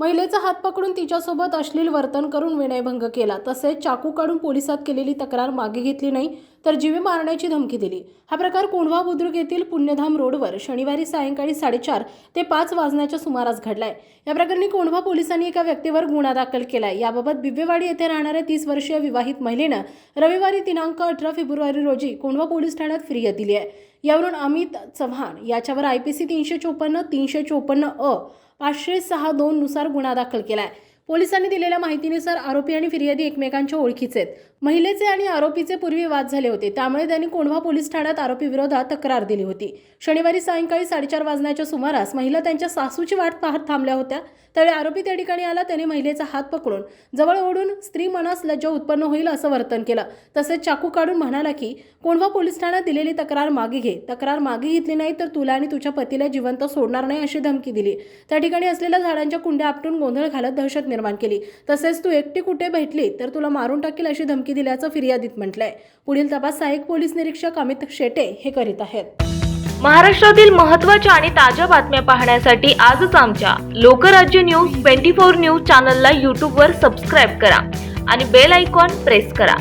महिलेचा हात पकडून तिच्यासोबत अश्लील वर्तन करून विनयभंग केला. तसेच चाकू काढून पोलिसात केलेली तक्रार मागे घेतली नाही तर जीवे मारण्याची धमकी दिली. हा प्रकार कोंढवा बुद्रुक येथील पुण्यधाम रोडवर शनिवारी सायंकाळी साडेचार ते पाच वाजण्याच्या सुमारास घडलाय. या प्रकरणी कोंढवा पोलिसांनी एका व्यक्तीवर गुन्हा दाखल केलाय. याबाबत बिब्वेवाडी येथे राहणाऱ्या तीस वर्षीय विवाहित महिलेनं रविवारी दिनांक अठरा फेब्रुवारी रोजी कोंढवा पोलीस ठाण्यात फिर्याद दिली आहे. यावरून अमित चव्हाण याच्यावर आय पी सी तीनशे चोपन्न तीनशे चोपन्न अ पाचशे सहा दोन नुसार गुन्हा दाखल केला आहे पोलिसांनी दिलेल्या माहितीनुसार आरोपी आणि फिर्यादी एकमेकांच्या ओळखीचे आहेत. महिलेचे आणि आरोपीचे पूर्वी वाद झाले होते. त्यामुळे त्यांनी कोंढवा पोलीस ठाण्यात आरोपी विरोधात तक्रार दिली होती. शनिवारी सायंकाळी साडेचार वाजण्याच्या सुमारास महिला त्यांच्या सासूची वाट पाहत थांबल्या होत्या. त्यावेळी आरोपी त्या ठिकाणी आला त्याने महिलेचा हात पकडून जवळ ओढून स्त्री मनास लज्जा उत्पन्न होईल असं वर्तन केलं. तसेच चाकू काढून म्हणाला की कोंढवा पोलीस ठाण्यात दिलेली तक्रार मागे घे. तक्रार मागे घेतली नाही तर तुला आणि तुझ्या पतीला जिवंत सोडणार नाही अशी धमकी दिली. त्या ठिकाणी असलेल्या झाडांच्या कुंड्या आपटून गोंधळ घालत दहशत निर्माण केली. तसेच तू एकटी कुठे भेटली तर तुला मारून टाकेल अशी धमकी दिल्याचं फिर्यादीत म्हटलंय. पुढील तपास सहाय्यक पोलीस निरीक्षक अमित शेटे हे करीत आहेत. महाराष्ट्रातील महत्त्वाच्या आणि ताज्या बातम्या पाहण्यासाठी आजच आमच्या Lokrajya news twenty four news चॅनलला यूट्यूबवर सबस्क्राईब करा आणि बेल आयकॉन प्रेस करा.